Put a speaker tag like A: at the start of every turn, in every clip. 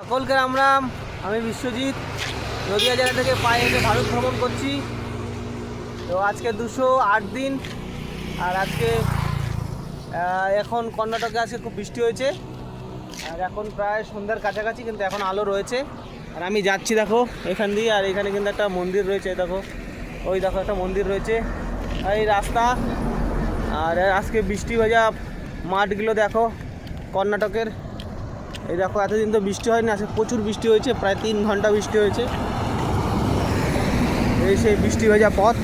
A: সকলকে রাম আমি বিশ্বজিৎ, নদিয়া জেলা থেকে পায়ে হেঁটে ভারত ভ্রমণ করছি। তো আজকে দুশো আট দিন, আর আজকে এখন কর্ণাটকে আজকে খুব বৃষ্টি হয়েছে। আর এখন প্রায় সন্ধ্যার কাছাকাছি, কিন্তু এখন আলো রয়েছে। আর আমি যাচ্ছি, দেখো, এখান দিয়ে, আর এখানে কিন্তু একটা মন্দির রয়েছে, দেখো। ওই দেখো, একটা মন্দির রয়েছে। আর এই রাস্তা, আর আজকে বৃষ্টি ভেজা মাঠগুলো দেখো, কর্ণাটকের। এই দেখো, এতদিন তো বৃষ্টি হয়নি, আজকে প্রচুর বৃষ্টি হয়েছে, প্রায় তিন ঘণ্টা বৃষ্টি হয়েছে। এই সেই বৃষ্টি হয়ে ভেজা পথ।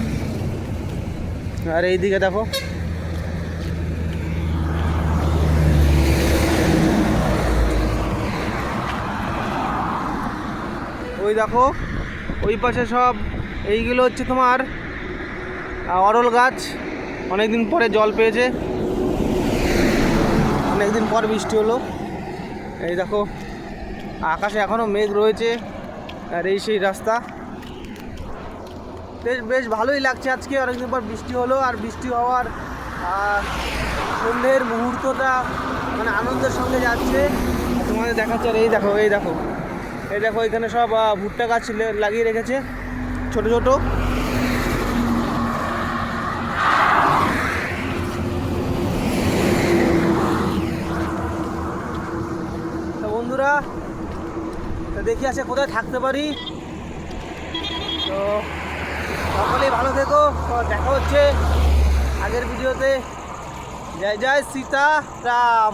A: আর এইদিকে দেখো। ওই দেখো, ওই পাশে সব, এইগুলো হচ্ছে তোমার অরল গাছ। অনেকদিন পরে জল পেয়েছে। অনেকদিন পর বৃষ্টি হলো। এই দেখো, আকাশে এখনও মেঘ রয়েছে, আর এই সেই রাস্তা। বেশ বেশ ভালোই লাগছে আজকে, অনেকদিন পর বৃষ্টি হলো, আর বৃষ্টি হওয়ার সন্ধ্যের মুহূর্তটা মানে আনন্দের সঙ্গে যাচ্ছে। তোমাদের দেখাচ্ছে আর এই দেখো এই দেখো। এই দেখো, এখানে সব ভুট্টা গাছ লাগিয়ে রেখেছে, ছোট ছোট তো বন্ধুরা, তো দেখি আছে কোথায় থাকতে পারি। তো সকলেই ভালো থেকো দেখা হচ্ছে আগের ভিডিওতে। জয় জয়, সীতা, রাম।